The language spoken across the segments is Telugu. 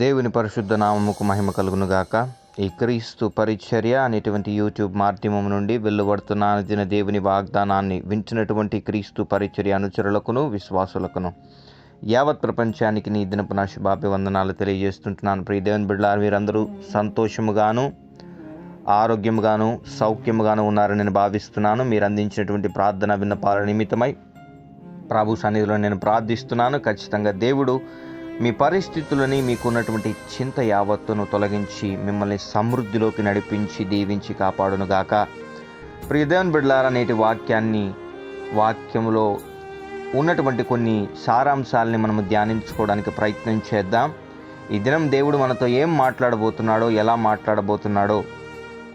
దేవుని పరిశుద్ధ నామముకు మహిమ కలుగునుగాక. ఈ క్రీస్తు పరిచర్య అనేటువంటి యూట్యూబ్ మాధ్యమం నుండి వెలువడుతున్న దిన దేవుని వాగ్దానాన్ని వించినటువంటి క్రీస్తు పరిచర్య అనుచరులకును విశ్వాసులకును. యావత్ ప్రపంచానికి నీ దినపు నా శుభాభివందనాలు తెలియజేస్తుంటున్నాను. ప్రియ దేవుని బిడ్డలారు మీరందరూ సంతోషముగాను ఆరోగ్యముగాను సౌఖ్యముగాను ఉన్నారని నేను భావిస్తున్నాను. మీరు అందించినటువంటి ప్రార్థన విన్నపాల నిమిత్తమై ప్రభు సన్నిధిలో నేను ప్రార్థిస్తున్నాను. ఖచ్చితంగా దేవుడు మీ పరిస్థితులని మీకున్నటువంటి చింత యావత్తును తొలగించి మిమ్మల్ని సమృద్ధిలోకి నడిపించి దీవించి కాపాడునుగాక. ప్రియదేవన్ బిడ్లారా నేటి వాక్యాన్ని వాక్యంలో ఉన్నటువంటి కొన్ని సారాంశాలని మనము ధ్యానించుకోవడానికి ప్రయత్నం చేద్దాం. ఈ దినం దేవుడు మనతో ఏం మాట్లాడబోతున్నాడో ఎలా మాట్లాడబోతున్నాడో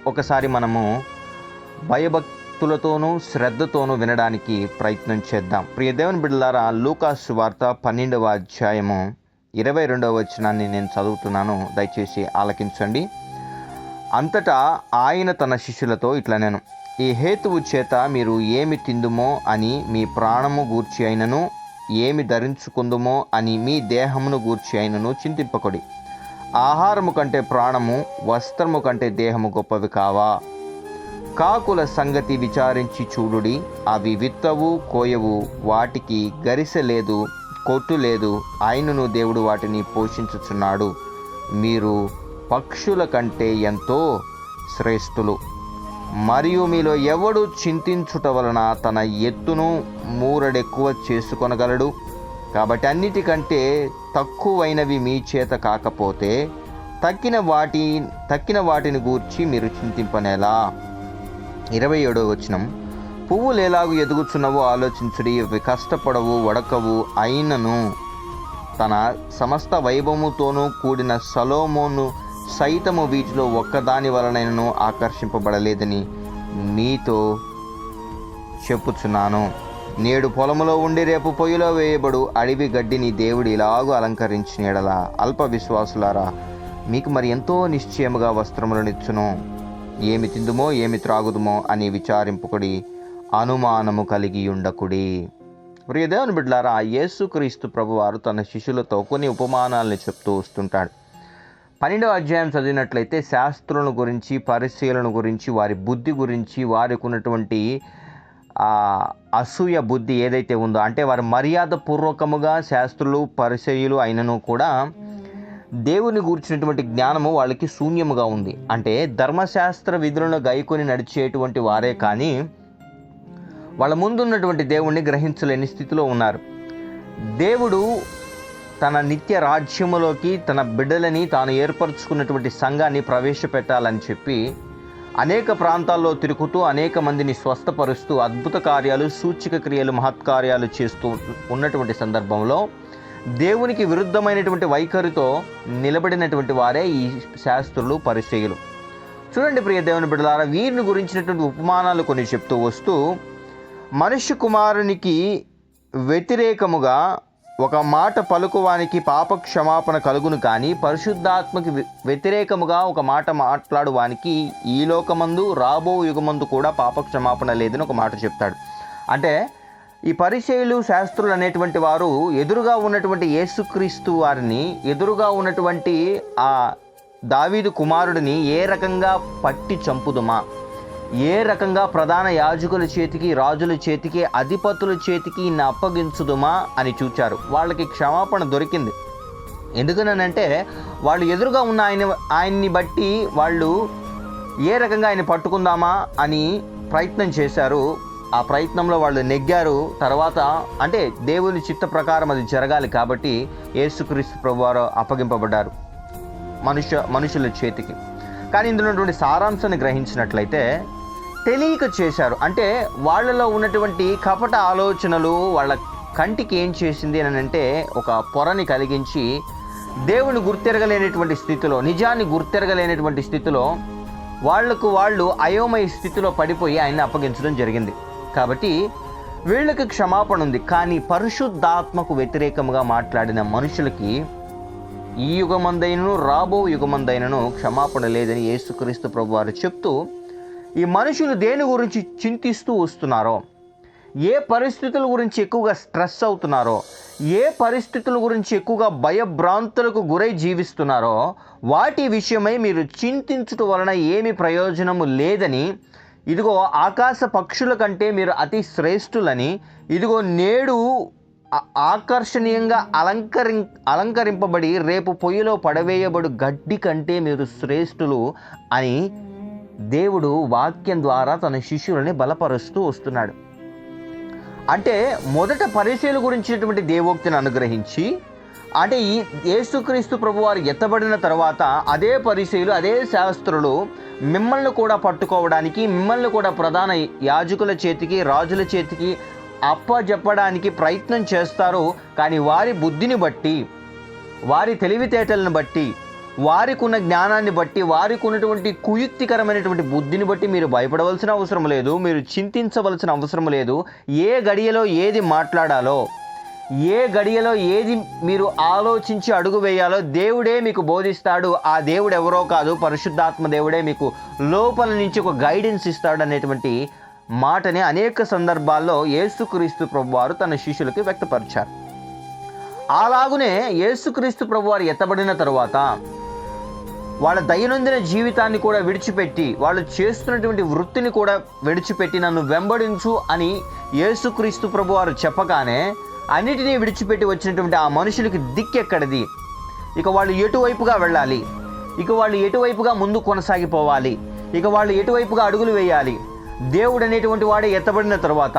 ఒకసారి మనము భయభక్తులతోనూ శ్రద్ధతోనూ వినడానికి ప్రయత్నం చేద్దాం. ప్రియదేవన్ బిడ్లారా బిడ్డలారా లూకాసు వార్త పన్నెండవ అధ్యాయము ఇరవై రెండవ వచనాన్ని నేను చదువుతున్నాను. దయచేసి ఆలకించండి. అంతటా ఆయన తన శిష్యులతో ఇట్లా నేను ఈ హేతువు చేత మీరు ఏమి తిందుమో అని మీ ప్రాణము గూర్చి అయినను ఏమి ధరించుకుందుమో అని మీ దేహమును గూర్చి అయినను చింతింపకొడి. ఆహారము కంటే ప్రాణము వస్త్రము కంటే దేహము గొప్పవి కావా? కాకుల సంగతి విచారించి చూడుడి. అవి విత్తవు కోయవు వాటికి గరిసె లేదు కొట్టు లేదు. ఆయనను దేవుడు వాటిని పోషించుచున్నాడు. మీరు పక్షుల కంటే ఎంతో శ్రేష్ఠులు. మరియు మీలో ఎవడు చింతించుట వలన తన ఎత్తును మూరడెక్కువ చేసుకొనగలడు? కాబట్టి అన్నిటికంటే తక్కువైనవి మీ చేత కాకపోతే తక్కిన వాటి తక్కిన వాటిని గూర్చి మీరు చింతింపనేలా. ఇరవై ఏడో వచనం. పువ్వులు ఎలాగూ ఎదుగుచున్నవో ఆలోచించుడి ఇవి కష్టపడవు వడకవు అయినను. తన సమస్త వైభవముతోనూ కూడిన సలోమోను సైతము వీటిలో ఒక్కదాని వలనైనను ఆకర్షింపబడలేదని మీతో చెప్పుచున్నాను. నేడు పొలములో ఉండి రేపు పొయ్యిలో వేయబడు అడవి గడ్డిని దేవుడు ఇలాగూ అలంకరించిన అల్ప విశ్వాసులారా మీకు మరి ఎంతో నిశ్చయముగా వస్త్రములనిచ్చును ఏమి తిందుమో ఏమి త్రాగుదుమో అని విచారింపుకుడి అనుమానము కలిగి ఉండకుడి ప్రియదేవుని దేవుని బిడ్డలారా యేసుక్రీస్తు ప్రభువారు తన శిష్యులతో కొన్ని ఉపమానాలను చెప్తూ వస్తుంటాడు. పన్నెండవ అధ్యాయం చదివినట్లయితే శాస్త్రులను గురించి పరిశీలన గురించి వారి బుద్ధి గురించి వారికి ఉన్నటువంటి అసూయ బుద్ధి ఏదైతే ఉందో అంటే వారి మర్యాద పూర్వకముగా శాస్త్రులు పరిచయులు అయినను కూడా దేవుని గూర్చినటువంటి జ్ఞానము వాళ్ళకి శూన్యముగా ఉంది. అంటే ధర్మశాస్త్ర విధులను గైకొని నడిచేటువంటి వారే కానీ వాళ్ళ ముందున్నటువంటి దేవుణ్ణి గ్రహించలేని స్థితిలో ఉన్నారు. దేవుడు తన నిత్య రాజ్యములోకి తన బిడ్డలని తాను ఏర్పరచుకున్నటువంటి సంఘాన్ని ప్రవేశపెట్టాలని చెప్పి అనేక ప్రాంతాల్లో తిరుగుతూ అనేక మందిని స్వస్థపరుస్తూ అద్భుత కార్యాలు సూచిక క్రియలు మహత్కార్యాలు చేస్తూ ఉన్నటువంటి సందర్భంలో దేవునికి విరుద్ధమైనటువంటి వైఖరితో నిలబడినటువంటి వారే ఈ శాస్త్రులు పరిచయులు చూడండి ప్రియ దేవుని బిడ్డలారా వీరిని గురించినటువంటి ఉపమానాలు కొన్ని చెప్తూ వస్తూ మనుష్య కుమారునికి వ్యతిరేకముగా ఒక మాట పలుకువానికి పాప క్షమాపణ కలుగును కానీ పరిశుద్ధాత్మకి వ్యతిరేకముగా ఒక మాట మాట్లాడువానికి ఈ లోకమందు రాబో యుగమందు కూడా పాప క్షమాపణ లేదని ఒక మాట చెప్తాడు. అంటే ఈ పరిచయులు శాస్త్రులు అనేటువంటి వారు ఎదురుగా ఉన్నటువంటి యేసుక్రీస్తు వారిని ఎదురుగా ఉన్నటువంటి ఆ దావీదు కుమారుడిని ఏ రకంగా పట్టి చంపుదుమా? ఏ రకంగా ప్రధాన యాజకుల చేతికి రాజుల చేతికి అధిపతుల చేతికి ఈయన్ని అప్పగించుదుమా అని చూచారు. వాళ్ళకి క్షమాపణ దొరికింది. ఎందుకనంటే వాళ్ళు ఎదురుగా ఉన్న ఆయన ఆయన్ని బట్టి వాళ్ళు ఏ రకంగా ఆయన పట్టుకుందామా అని ప్రయత్నం చేశారు. ఆ ప్రయత్నంలో వాళ్ళు నెగ్గారు. తర్వాత అంటే దేవుని చిత్త ప్రకారం అది జరగాలి కాబట్టి యేసుక్రీస్తు ప్రభువారు అప్పగింపబడ్డారు మనుష్య మనుషుల చేతికి. కానీ ఇందులో సారాంశాన్ని గ్రహించినట్లయితే తెలియక చేశారు. అంటే వాళ్ళలో ఉన్నటువంటి కపట ఆలోచనలు వాళ్ళ కంటికి ఏం చేసింది అని అంటే ఒక పొరని కలిగించి దేవుని గుర్తెరగలేనటువంటి స్థితిలో నిజాన్ని గుర్తెరగలేనటువంటి స్థితిలో వాళ్ళకు వాళ్ళు అయోమయ స్థితిలో పడిపోయి ఆయన్ని అప్పగించడం జరిగింది. కాబట్టి వీళ్ళకి క్షమాపణ ఉంది. కానీ పరిశుద్ధాత్మకు వ్యతిరేకంగా మాట్లాడిన మనుషులకి ఈ యుగమందైనను రాబో యుగమందైనను క్షమాపణ లేదని యేసుక్రీస్తు ప్రభు వారు చెప్తూ ఈ మనుషులు దేని గురించి చింతిస్తూ వస్తున్నారో? ఏ పరిస్థితుల గురించి ఎక్కువగా స్ట్రెస్ అవుతున్నారో? ఏ పరిస్థితుల గురించి ఎక్కువగా భయభ్రాంతులకు గురై జీవిస్తున్నారో? వాటి విషయమై మీరు చింతించుట వలన ఏమి ప్రయోజనము లేదని ఇదిగో ఆకాశ పక్షుల కంటే మీరు అతి శ్రేష్ఠులని ఇదిగో నేడు ఆకర్షణీయంగా అలంకరి అలంకరింపబడి రేపు పొయ్యిలో పడవేయబడు గడ్డి కంటే మీరు శ్రేష్ఠులు అని దేవుడు వాక్యం ద్వారా తన శిష్యులని బలపరుస్తూ వస్తున్నాడు. అంటే మొదట పరిచయల గురించినటువంటి దేవోక్తిని అనుగ్రహించి అంటే ఈ యేసుక్రీస్తు ప్రభువారు ఎత్తబడిన తర్వాత అదే పరిశీలు అదే శాస్త్రులు మిమ్మల్ని కూడా పట్టుకోవడానికి మిమ్మల్ని కూడా ప్రధాన యాజకుల చేతికి రాజుల చేతికి అప్పజెప్పడానికి ప్రయత్నం చేస్తారు. కానీ వారి బుద్ధిని బట్టి వారి తెలివితేటలను బట్టి వారికి ఉన్న జ్ఞానాన్ని బట్టి వారికి ఉన్నటువంటి కుయుక్తికరమైనటువంటి బుద్ధిని బట్టి మీరు భయపడవలసిన అవసరం లేదు మీరు చింతించవలసిన అవసరం లేదు. ఏ గడియలో ఏది మాట్లాడాలో ఏ గడియలో ఏది మీరు ఆలోచించి అడుగు వేయాలో దేవుడే మీకు బోధిస్తాడు. ఆ దేవుడు ఎవరో కాదు పరిశుద్ధాత్మ దేవుడే మీకు లోపల నుంచి ఒక గైడెన్స్ ఇస్తాడు అనేటువంటి మాటని అనేక సందర్భాల్లో యేసుక్రీస్తు ప్రభువారు తన శిష్యులకి వ్యక్తపరిచారు. అలాగునే యేసుక్రీస్తు ప్రభువారు ఎత్తబడిన తరువాత వాళ్ళ దైనందిన జీవితాన్ని కూడా విడిచిపెట్టి వాళ్ళు చేస్తున్నటువంటి వృత్తిని కూడా విడిచిపెట్టి నన్ను వెంబడించు అని యేసుక్రీస్తు ప్రభువారు చెప్పగానే అన్నిటినీ విడిచిపెట్టి వచ్చినటువంటి ఆ మనుషులకి దిక్కెక్కడిది ఇక వాళ్ళు ఎటువైపుగా వెళ్ళాలి? ఇక వాళ్ళు ఎటువైపుగా ముందు కొనసాగిపోవాలి? ఇక వాళ్ళు ఎటువైపుగా అడుగులు వేయాలి? దేవుడు అనేటువంటి వాడే ఎత్తబడిన తర్వాత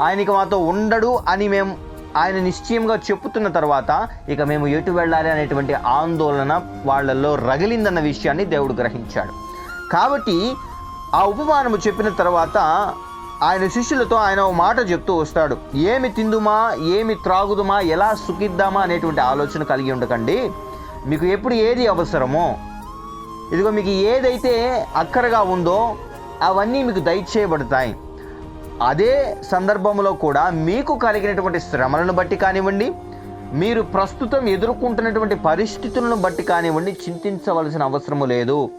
ఆయనకి మాతో ఉండడు అని మేము ఆయన నిశ్చయంగా చెప్పుతున్న తర్వాత ఇక మేము ఎటు వెళ్ళాలి అనేటువంటి ఆందోళన వాళ్ళల్లో రగిలిందన్న విషయాన్ని దేవుడు గ్రహించాడు. కాబట్టి ఆ ఉపమానము చెప్పిన తర్వాత ఆయన శిష్యులతో ఆయన ఒక మాట చెప్తూ వస్తాడు. ఏమి తిందుమా? ఏమి త్రాగుదుమా? ఎలా సుఖిద్దామా? అనేటువంటి ఆలోచన కలిగి ఉండకండి. మీకు ఎప్పుడు ఏది అవసరమో ఇదిగో మీకు ఏదైతే అక్కరగా ఉందో అవన్నీ మీకు దయచేయబడతాయి. అదే సందర్భంలో కూడా మీకు కలిగినటువంటి శ్రమలను బట్టి కానివ్వండి మీరు ప్రస్తుతం ఎదుర్కొంటున్నటువంటి పరిస్థితులను బట్టి కానివ్వండి చింతించవలసిన అవసరము లేదు.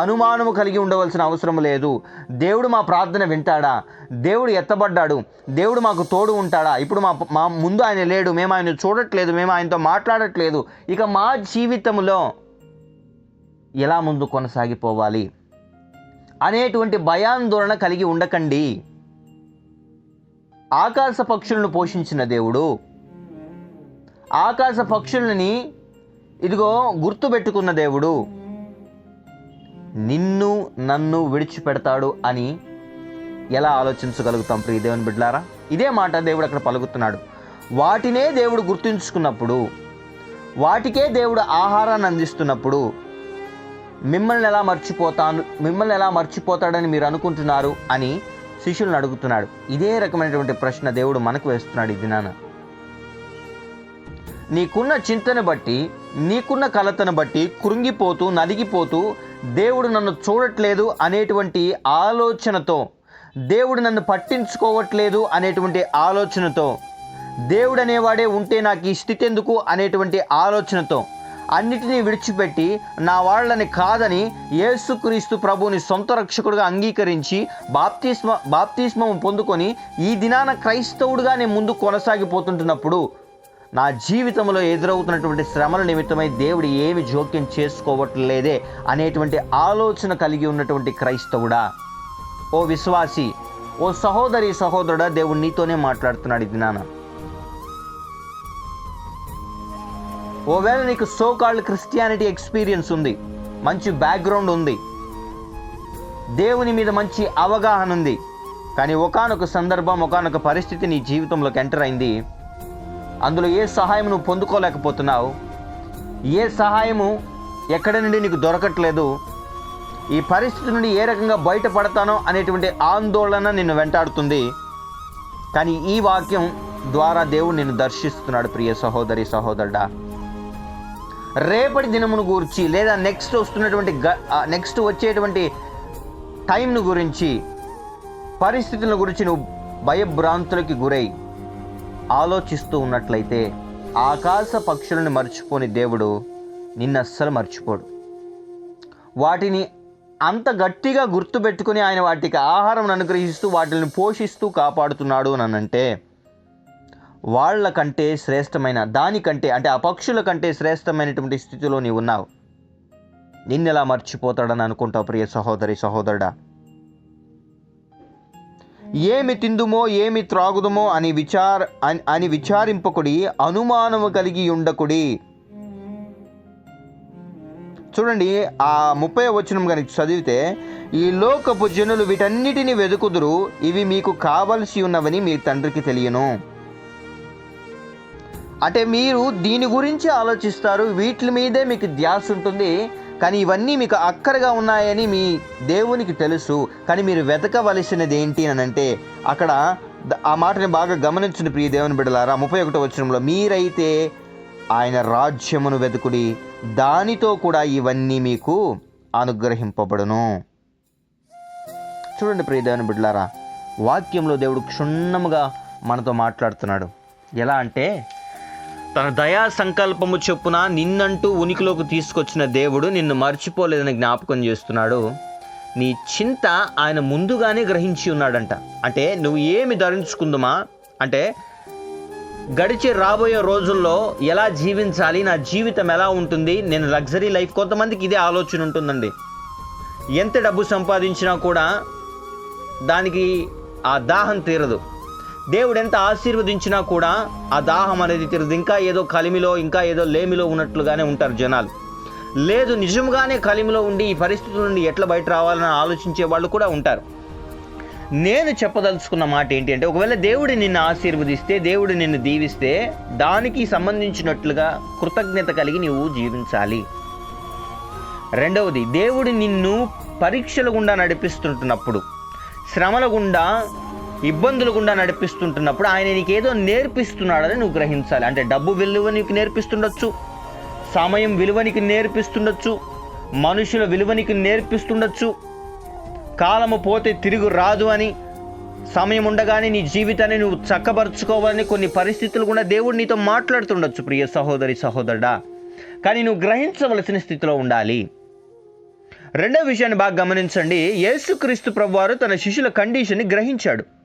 అనుమానము కలిగి ఉండవలసిన అవసరం లేదు. దేవుడు మా ప్రార్థన వింటాడా? దేవుడు ఎత్తబడ్డాడు. దేవుడు మాకు తోడు ఉంటాడా? ఇప్పుడు మా మా ముందు ఆయన లేడు. మేము ఆయన చూడట్లేదు. మేము ఆయనతో మాట్లాడట్లేదు. ఇక మా జీవితంలో ఎలా ముందు కొనసాగిపోవాలి? అనేటువంటి భయాందోళన కలిగి ఉండకండి. ఆకాశ పక్షులను పోషించిన దేవుడు. ఆకాశ పక్షులని ఇదిగో గుర్తుపెట్టుకున్న దేవుడు. నిన్ను నన్ను విడిచిపెడతాడు అని ఎలా ఆలోచించగలుగుతాం ప్రియ దేవుని బిడ్లారా ఇదే మాట దేవుడు అక్కడ పలుకుతున్నాడు. వాటినే దేవుడు గుర్తుంచుకున్నప్పుడు వాటికే దేవుడు ఆహారాన్ని అందిస్తున్నప్పుడు మిమ్మల్ని ఎలా మర్చిపోతాను మిమ్మల్ని ఎలా మర్చిపోతాడని మీరు అనుకుంటున్నారు అని శిష్యులను అడుగుతున్నాడు. ఇదే రకమైనటువంటి ప్రశ్న దేవుడు మనకు వేస్తున్నాడు ఈ దినాన. నీకున్న చింతను బట్టి నీకున్న కలతను బట్టి కృంగిపోతూ నలిగిపోతూ దేవుడు నన్ను చూడట్లేదు అనేటువంటి ఆలోచనతో దేవుడు నన్ను పట్టించుకోవట్లేదు అనేటువంటి ఆలోచనతో దేవుడు అనేవాడే ఉంటే నాకు ఈ స్థితి ఎందుకు అనేటువంటి ఆలోచనతో అన్నిటినీ విడిచిపెట్టి నా వాళ్ళని కాదని యేసుక్రీస్తు ప్రభుని సొంత రక్షకుడిగా అంగీకరించి బాప్తిస్మ బాప్తిస్మం పొందుకొని ఈ దినాన క్రైస్తవుడుగానే నేను ముందు కొనసాగిపోతుంటున్నప్పుడు నా జీవితంలో ఎదురవుతున్నటువంటి శ్రమల నిమిత్తమై దేవుడు ఏమి జోక్యం చేసుకోవట్లేదే అనేటువంటి ఆలోచన కలిగి ఉన్నటువంటి క్రైస్తవుడా? ఓ విశ్వాసి ఓ సహోదరి సహోదరుడా దేవుడు నీతోనే మాట్లాడుతున్నాడు ఇది నాన్న ఓవేళ నీకు సో కాల్డ్ క్రిస్టియానిటీ ఎక్స్పీరియన్స్ ఉంది మంచి బ్యాక్గ్రౌండ్ ఉంది దేవుని మీద మంచి అవగాహన ఉంది కానీ ఒకానొక సందర్భం ఒకానొక పరిస్థితి నీ జీవితంలోకి ఎంటర్ అయింది. అందులో ఏ సహాయం నువ్వు పొందుకోలేకపోతున్నావు? ఏ సహాయము ఎక్కడి నుండి నీకు దొరకట్లేదు? ఈ పరిస్థితి నుండి ఏ రకంగా బయటపడతానో అనేటువంటి ఆందోళన నిన్ను వెంటాడుతుంది. కానీ ఈ వాక్యం ద్వారా దేవుడు నిన్ను దర్శిస్తున్నాడు ప్రియ సహోదరి సహోదరుడా. రేపటి దినమును గురించి లేదా నెక్స్ట్ వస్తున్నటువంటి నెక్స్ట్ వచ్చేటువంటి టైంను గురించి పరిస్థితుల గురించి నువ్వు భయభ్రాంతులకి గురై ఆలోచిస్తూ ఉన్నట్లయితే ఆకాశ పక్షులను మర్చిపోని దేవుడు నిన్ను అస్సలు మర్చిపోడు. వాటిని అంత గట్టిగా గుర్తుపెట్టుకుని ఆయన వాటికి ఆహారం అనుగ్రహిస్తూ వాటిని పోషిస్తూ కాపాడుతున్నాడు అని అంటే వాళ్ళ కంటే శ్రేష్టమైన దానికంటే అంటే ఆ పక్షుల కంటే శ్రేష్టమైనటువంటి స్థితిలో నీవు ఉన్నావు. నిన్నెలా మర్చిపోతాడని అనుకుంటావు ప్రియ సహోదరి సహోదరుడా? ఏమి తిందుమో ఏమి త్రాగుదుమో అని విచార అని- అని విచారింపకుడి అనుమానము కలిగి ఉండకుడి. చూడండి ఆ ముప్పై వచనం కనుక చదివితే ఈ లోకపు జనులు వీటన్నిటిని వెదుకుదురు ఇవి మీకు కావలసి ఉన్నవని మీ తండ్రికి తెలియను. అంటే మీరు దీని గురించి ఆలోచిస్తారు వీటి మీదే మీకు ధ్యాస ఉంటుంది కానీ ఇవన్నీ మీకు అక్కరగా ఉన్నాయని మీ దేవునికి తెలుసు కానీ మీరు వెతకవలసినది ఏంటి అని అంటే అక్కడ ఆ మాటని బాగా గమనించిన ప్రియ దేవుని బిడలారా ముప్పై ఒకటో వచనంలో మీరైతే ఆయన రాజ్యమును వెతుకుడి దానితో కూడా ఇవన్నీ మీకు అనుగ్రహింపబడును. చూడండి ప్రియ దేవుని బిడ్డలారా వాక్యంలో దేవుడు క్షుణ్ణముగా మనతో మాట్లాడుతున్నాడు. ఎలా అంటే తన దయా సంకల్పము చొప్పున నిన్నంటూ ఉనికిలోకి తీసుకొచ్చిన దేవుడు నిన్ను మర్చిపోలేదని జ్ఞాపకం చేస్తున్నాడు. నీ చింత ఆయన ముందుగానే గ్రహించి ఉన్నాడంట. అంటే నువ్వు ఏమి ధరించుకుందుమా? అంటే గడిచే రాబోయే రోజుల్లో ఎలా జీవించాలి? నా జీవితం ఎలా ఉంటుంది? నేను లగ్జరీ లైఫ్ కొంతమందికి ఇదే ఆలోచన ఉంటుందండి. ఎంత డబ్బు సంపాదించినా కూడా దానికి ఆ దాహం తీరదు. దేవుడు ఎంత ఆశీర్వదించినా కూడా ఆ దాహం అనేది తీరదు. ఇంకా ఏదో కలిమిలో ఇంకా ఏదో లేమిలో ఉన్నట్లుగానే ఉంటారు జనాలు. లేదు నిజంగానే కలిమిలో ఉండి ఈ పరిస్థితుల నుండి ఎట్లా బయట రావాలని ఆలోచించే వాళ్ళు కూడా ఉంటారు. నేను చెప్పదలుచుకున్న మాట ఏంటి అంటే ఒకవేళ దేవుడు నిన్ను ఆశీర్వదిస్తే దేవుడు నిన్ను దీవిస్తే దానికి సంబంధించినట్లుగా కృతజ్ఞత కలిగి నీవు జీవించాలి. రెండవది దేవుడు నిన్ను పరీక్షల గుండా నడిపిస్తుంటున్నప్పుడు శ్రమల గుండా ఇబ్బందులు గుండా నడిపిస్తుంటున్నప్పుడు ఆయన నీకు ఏదో నేర్పిస్తున్నాడని నువ్వు గ్రహించాలి. అంటే డబ్బు విలువ నీకు నేర్పిస్తుండొచ్చు. సమయం విలువ నీకు నేర్పిస్తుండొచ్చు. మనుషుల విలువ నీకు నేర్పిస్తుండొచ్చు. కాలము పోతే తిరిగి రాదు అని సమయం ఉండగానే నీ జీవితాన్ని నువ్వు చక్కపరుచుకోవాలని కొన్ని పరిస్థితులు కూడా దేవుడు నీతో మాట్లాడుతుండొచ్చు ప్రియ సహోదరి సహోదరుడా. కానీ నువ్వు గ్రహించవలసిన స్థితిలో ఉండాలి. రెండో విషయాన్ని బాగా గమనించండి. యేసుక్రీస్తు ప్రభువారు తన శిష్యుల కండిషన్ని గ్రహించాడు.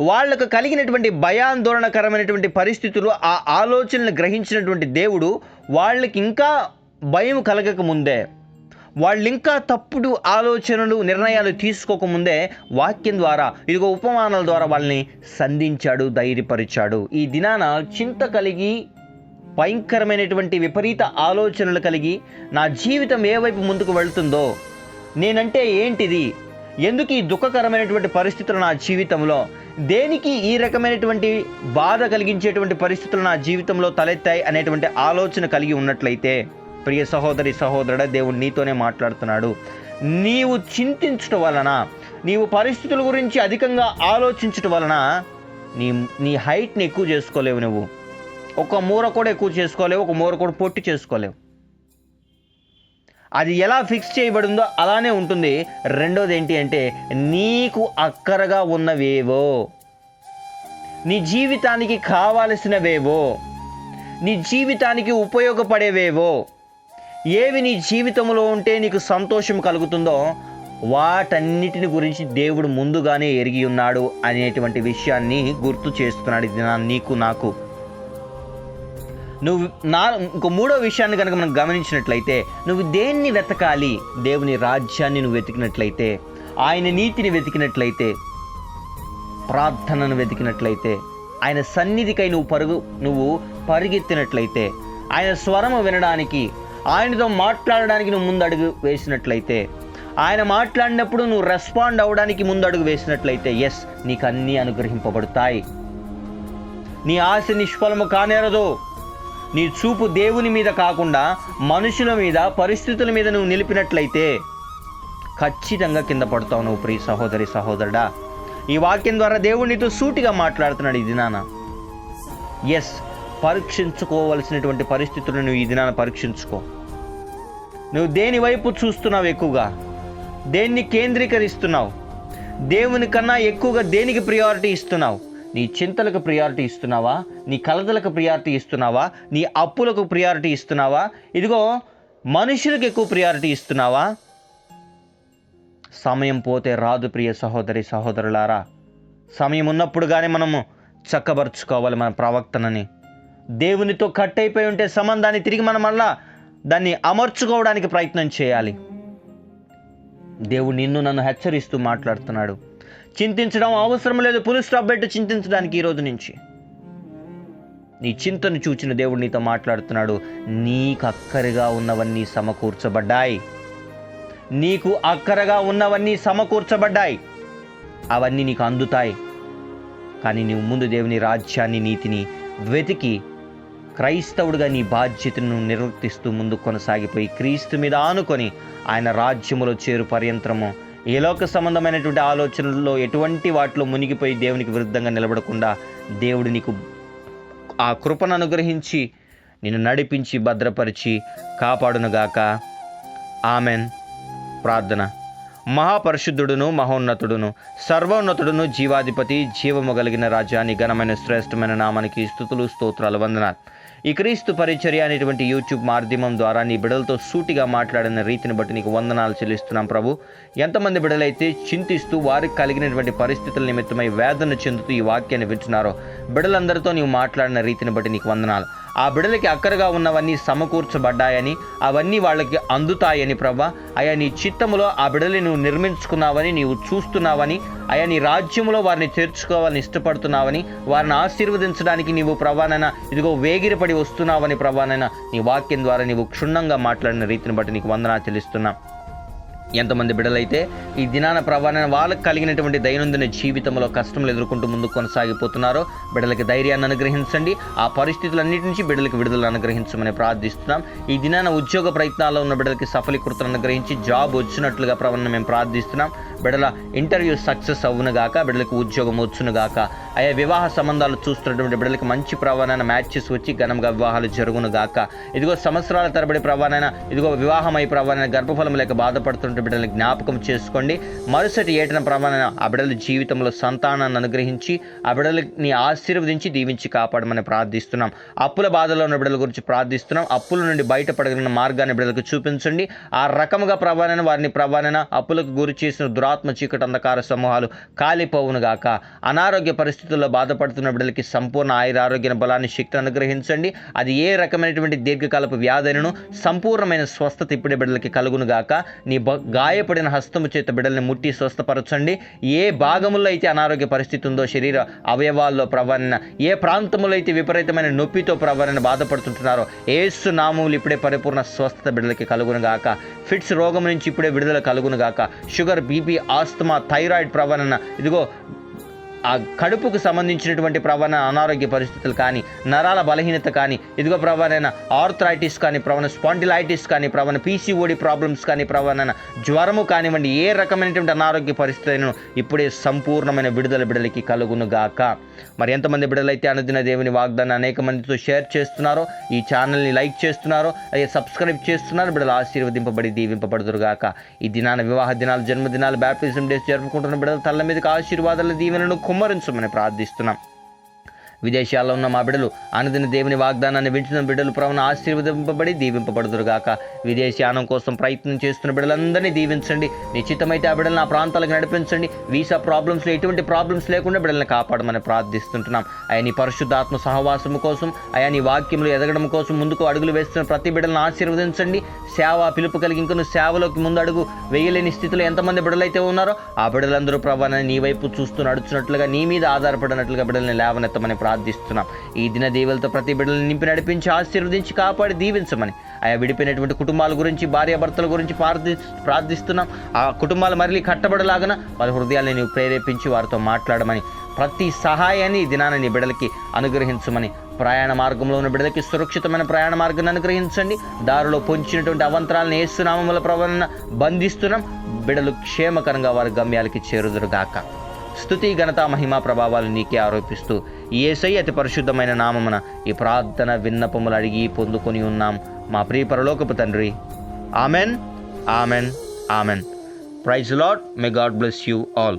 వాళ్ళకు కలిగినటువంటి భయాందోళనకరమైనటువంటి పరిస్థితులు ఆ ఆలోచనలు గ్రహించినటువంటి దేవుడు వాళ్ళకి ఇంకా భయం కలగక ముందే వాళ్ళు ఇంకా తప్పుడు ఆలోచనలు నిర్ణయాలు తీసుకోకముందే వాక్యం ద్వారా ఇదిగో ఉపమానాల ద్వారా వాళ్ళని సంధించాడు ధైర్యపరిచాడు. ఈ దినాన చింత కలిగి భయంకరమైనటువంటి విపరీత ఆలోచనలు కలిగి నా జీవితం ఏ వైపు ముందుకు వెళ్తుందో నేనంటే ఏంటిది? ఎందుకు ఈ దుఃఖకరమైనటువంటి పరిస్థితులు నా జీవితంలో? దేనికి ఈ రకమైనటువంటి బాధ కలిగించేటువంటి పరిస్థితులు నా జీవితంలో తలెత్తాయి అనేటువంటి ఆలోచన కలిగి ఉన్నట్లయితే ప్రియ సహోదరి సహోదరుడ దేవుడు నీతోనే మాట్లాడుతున్నాడు. నీవు చింతించటం వలన నీవు పరిస్థితుల గురించి అధికంగా ఆలోచించటం వలన నీ నీ హైట్ని ఎక్కువ చేసుకోలేవు నువ్వు. ఒక మూర కూడా ఎక్కువ చేసుకోలేవు ఒక మూర కూడా పొట్టి చేసుకోలేవు. అది ఎలా ఫిక్స్ చేయబడిందో అలానే ఉంటుంది. రెండోది ఏంటి అంటే నీకు అక్కరగా ఉన్నవేవో. నీ జీవితానికి కావలసినవేవో. నీ జీవితానికి ఉపయోగపడేవేవో. ఏవి నీ జీవితంలో ఉంటే నీకు సంతోషం కలుగుతుందో వాటన్నిటిని గురించి దేవుడు ముందుగానే ఎరిగి ఉన్నాడు అనేటువంటి విషయాన్ని గుర్తు చేస్తున్నాడు. ఇది నా- నీకు నాకు. నువ్వు నా ఇంకో మూడో విషయాన్ని కనుక మనం గమనించినట్లయితే నువ్వు దేన్ని వెతకాలి? దేవుని రాజ్యాన్ని నువ్వు వెతికినట్లయితే ఆయన నీతిని వెతికినట్లయితే ప్రార్థనను వెతికినట్లయితే ఆయన సన్నిధికై నువ్వు పరుగు నువ్వు పరిగెత్తినట్లయితే ఆయన స్వరము వినడానికి ఆయనతో మాట్లాడడానికి నువ్వు ముందడుగు వేసినట్లయితే ఆయన మాట్లాడినప్పుడు నువ్వు రెస్పాండ్ అవ్వడానికి ముందడుగు వేసినట్లయితే ఎస్ నీకు అన్నీ అనుగ్రహింపబడతాయి. నీ ఆశ నిష్ఫలము కానేరదు. నీ చూపు దేవుని మీద కాకుండా మనుషుల మీద పరిస్థితుల మీద నువ్వు నిలిపినట్లయితే ఖచ్చితంగా కింద పడతావు నువ్వు ప్రియ సహోదరి సహోదరుడా. ఈ వాక్యం ద్వారా దేవుడు నీతో సూటిగా మాట్లాడుతున్నాడు ఈ దినాన. ఎస్ పరీక్షించుకోవలసినటువంటి పరిస్థితులను నువ్వు ఈ దినాన పరీక్షించుకో. నువ్వు దేని వైపు చూస్తున్నావు ఎక్కువగా? దేన్ని కేంద్రీకరిస్తున్నావు? దేవుని కన్నా ఎక్కువగా దేనికి ప్రియారిటీ ఇస్తున్నావు? నీ చింతలకు ప్రియారిటీ ఇస్తున్నావా? నీ కలతలకు ప్రియారిటీ ఇస్తున్నావా? నీ అప్పులకు ప్రియారిటీ ఇస్తున్నావా? ఇదిగో మనుషులకు ఎక్కువ ప్రియారిటీ ఇస్తున్నావా? సమయం పోతే రాదు ప్రియ సహోదరి సహోదరులారా. సమయం ఉన్నప్పుడు కానీ మనము చక్కబరుచుకోవాలి మన ప్రవక్తనని దేవునితో కట్ అయిపోయి ఉంటే సంబంధాన్ని తిరిగి మనం మళ్ళా దాన్ని అమర్చుకోవడానికి ప్రయత్నం చేయాలి. దేవుడు నిన్ను నన్ను హెచ్చరిస్తూ మాట్లాడుతున్నాడు. చింతించడం అవసరం లేదు. పులి స్టాప్ పెట్టి చింతించడానికి ఈ రోజు నుంచి. నీ చింతను చూచిన దేవుడు నీతో మాట్లాడుతున్నాడు. నీకు అక్కరగా ఉన్నవన్నీ సమకూర్చబడ్డాయి. నీకు అక్కరగా ఉన్నవన్నీ సమకూర్చబడ్డాయి. అవన్నీ నీకు అందుతాయి. కానీ నీవు ముందు దేవుని రాజ్యాన్ని నీతిని వెతికి క్రైస్తవుడిగా నీ బాధ్యతను నిర్వర్తిస్తూ ముందు కొనసాగిపోయి క్రీస్తు మీద ఆనుకొని ఆయన రాజ్యములో చేరు పర్యంతరము ఏ లోక సంబంధమైనటువంటి ఆలోచనల్లో ఎటువంటి వాటిలో మునిగిపోయి దేవునికి విరుద్ధంగా నిలబడకుండా దేవుడు నీకు ఆ కృపను అనుగ్రహించి నిన్ను నడిపించి భద్రపరిచి కాపాడునుగాక. ఆమెన్. ప్రార్థన. మహాపరిశుద్ధుడును మహోన్నతుడును సర్వోన్నతుడును జీవాధిపతి జీవము కలిగిన రాజాని ఘనమైన శ్రేష్టమైన నామానికి స్థుతులు స్తోత్రాలు వందనాలు. ఈ క్రీస్తు పరిచర్య అనేటువంటి యూట్యూబ్ మాధ్యమం ద్వారా నీ బిడలతో సూటిగా మాట్లాడిన రీతిని బట్టి నీకు వందనాలు చెల్లిస్తున్నాం ప్రభు. ఎంతమంది బిడలైతే చింతిస్తూ వారికి కలిగినటువంటి పరిస్థితుల నిమిత్తమై వేదన చెందుతూ ఈ వాక్యాన్ని వింటున్నారో బిడలందరితో నీవు మాట్లాడిన రీతిని బట్టి నీకు వందనాలు. ఆ బిడలకి అక్కరగా ఉన్నవన్నీ సమకూర్చబడ్డాయని అవన్నీ వాళ్ళకి అందుతాయని ప్రభా. అయా నీ చిత్తములో ఆ బిడలి నువ్వు నిర్మించుకున్నావని నీవు చూస్తున్నావని అయా నీ రాజ్యములో వారిని చేర్చుకోవాలని ఇష్టపడుతున్నావని వారిని ఆశీర్వదించడానికి నీవు ప్రవాణన ఇదిగో వేగిరపడి వస్తున్నావని ప్రభానైనా నీ వాక్యం ద్వారా నీవు క్షుణ్ణంగా మాట్లాడిన రీతిని బట్టి నీకు వందనా చెల్లిస్తున్నా. ఎంతమంది బిడ్డలైతే ఈ దినాన ప్రభావం వాళ్ళకి కలిగినటువంటి దైనందిన జీవితంలో కష్టములు ఎదుర్కొంటూ ముందుకు కొనసాగిపోతున్నారో. బిడ్డలకి ధైర్యాన్ని అనుగ్రహించండి. ఆ పరిస్థితులన్నిటి నుంచి బిడ్డలకి విడుదల అనుగ్రహించమని ప్రార్థిస్తున్నాం. ఈ దినాన ఉద్యోగ ప్రయత్నాల్లో ఉన్న బిడ్డలకి సఫలీకృతను అనుగ్రహించి జాబ్ వచ్చినట్లుగా ప్రవణ మేము ప్రార్థిస్తున్నాం. బిడల ఇంటర్వ్యూ సక్సెస్ అవునుగాక బిడ్డలకు ఉద్యోగం వచ్చునుగాక అయ్యా వివాహ సంబంధాలు చూస్తున్నటువంటి బిడ్డలకి మంచి ప్రవాణాన మ్యాచెస్ వచ్చి ఘనంగా వివాహాలు జరుగునుగాక. ఇదిగో సంవత్సరాల తరబడి ప్రవాణైన ఇదిగో వివాహమై ప్రవాణ గర్భఫలం లేక బాధపడుతున్న బిడ్డలను జ్ఞాపకం చేసుకోండి. మరుసటి ఏటన ప్రమాణ ఆ బిడ్డల జీవితంలో సంతానాన్ని అనుగ్రహించి ఆ బిడ్డలని ఆశీర్వదించి దీవించి కాపాడమని ప్రార్థిస్తున్నాం. అప్పుల బాధలో ఉన్న బిడ్డల గురించి ప్రార్థిస్తున్నాం. అప్పుల నుండి బయటపడగలిగిన మార్గాన్ని బిడ్డలకు చూపించండి. ఆ రకముగా ప్రవాణన వారిని ప్రవాణన అప్పులకు గురి చేసిన ఆత్మ చీకటి అంధకార సమూహాలు కాలిపోవునుగాక అనారోగ్య పరిస్థితుల్లో బాధపడుతున్న బిడ్డలకి సంపూర్ణ ఆయుర ఆరోగ్య బలాన్ని శక్తిని అనుగ్రహించండి. అది ఏ రకమైనటువంటి దీర్ఘకాలపు వ్యాధులను సంపూర్ణమైన స్వస్థత ఇప్పుడే బిడ్డలకి కలుగునుగాక నీ బ గాయపడిన హస్తము చేత బిడ్డల్ని ముట్టి స్వస్థపరచండి. ఏ భాగములో అయితే అనారోగ్య పరిస్థితి ఉందో శరీర అవయవాల్లో ప్రవరణ ఏ ప్రాంతంలో అయితే విపరీతమైన నొప్పితో ప్రవరణ బాధపడుతుంటున్నారో ఏసు నామములు ఇప్పుడే పరిపూర్ణ స్వస్థత బిడ్డలకి కలుగునుగాక ఫిట్స్ రోగం నుంచి ఇప్పుడే విడుదల కలుగునుగాక షుగర్ బీపీ ఆస్తమా థైరాయిడ్ ప్రవణన. ఇదిగో ఆ కడుపుకు సంబంధించినటువంటి ప్రవణ అనారోగ్య పరిస్థితులు కానీ నరాల బలహీనత కానీ ఇదిగో ప్రవణ ఆర్థరైటిస్ కానీ ప్రవణ స్పాండిలైటిస్ కానీ ప్రవణ పీసీఓడి ప్రాబ్లమ్స్ కానీ ప్రవణ జ్వరము కానివ్వండి ఏ రకమైనటువంటి అనారోగ్య పరిస్థితులను ఇప్పుడే సంపూర్ణమైన విడుదల బిడలకి కలుగునుగాక. మరి ఎంతమంది బిడ్డలైతే అనుదిన దేవుని వాగ్దాన్ని అనేక మందితో షేర్ చేస్తున్నారో ఈ ఛానల్ని లైక్ చేస్తున్నారో అదే సబ్స్క్రైబ్ చేస్తున్నారు బిడలు ఆశీర్వదింపబడి దీవింపబడుదురుగాక. ఈ దినాన వివాహ దినాలు జన్మదినాలు బ్యాప్టిజం డేస్ జరుపుకుంటున్న బిడల తల్ల మీదకి ఆశీర్వాదాల దీవెనను కుమ్మరించమని ప్రార్థిస్తున్నాం. విదేశాల్లో ఉన్న మా బిడ్డలు అనుదిన దేవుని వాగ్దానాన్ని వింటున్న బిడ్డలు ప్రవణ ఆశీర్వదింపబడి దీవింపబడుదురుగాక. విదేశానం కోసం ప్రయత్నం చేస్తున్న బిడ్డలందరినీ దీవించండి. నిశ్చితమైతే ఆ బిడ్డలను ఆ ప్రాంతాలకు నడిపించండి. వీసా ప్రాబ్లమ్స్లో ఎటువంటి ప్రాబ్లమ్స్ లేకుండా బిడ్డలను కాపాడమని ప్రార్థిస్తుంటున్నాం. ఆయన నీ పరిశుద్ధాత్మ సహవాసము కోసం అయా నీ వాక్యములు ఎదగడం కోసం ముందుకు అడుగులు వేస్తున్న ప్రతి బిడ్డలను ఆశీర్వదించండి. సేవ పిలుపు కలిగి ఇంకొన్ని సేవలోకి ముందు అడుగు వేయలేని స్థితిలో ఎంతమంది బిడ్డలైతే ఉన్నారో ఆ బిడ్డలందరూ ప్రభావం నీ వైపు చూస్తూ నడుచున్నట్లుగా నీ మీద ఆధారపడినట్లుగా బిడ్డల్ని లేవనెత్తమని ప్రార్థిస్తున్నాం. ఈ దిన దీవులతో ప్రతి బిడ్డలను నింపి నడిపించి ఆశీర్వదించి కాపాడి దీవించమని. ఆయా విడిపోయినటువంటి కుటుంబాల గురించి భార్యాభర్తల గురించి ప్రార్థి ప్రార్థిస్తున్నాం. ఆ కుటుంబాలు మరలి కట్టబడలాగన వాళ్ళ హృదయాన్ని నీవు ప్రేరేపించి వారితో మాట్లాడమని ప్రతి సహాయాన్ని ఈ దినాన నీ బిడ్డలకి అనుగ్రహించమని ప్రయాణ మార్గంలో ఉన్న బిడ్డలకి సురక్షితమైన ప్రయాణ మార్గాన్ని అనుగ్రహించండి. దారిలో పొంచినటువంటి అవంతరాలను ఏసునామముల ప్రవలన బంధిస్తున్నాం. బిడ్డలు క్షేమకరంగా వారి గమ్యాలకి చేరుదురుగాక. స్థుతి ఘనత మహిమా ప్రభావాలు నీకే ఆరోపిస్తూ ఏసై అతి పరిశుద్ధమైన నామమున ఈ ప్రార్థన విన్నపములు అడిగి పొందుకొని ఉన్నాం. మా ప్రియ పరలోకపు తండ్రి. Amen. Amen. Amen. Praise Lord may God bless you all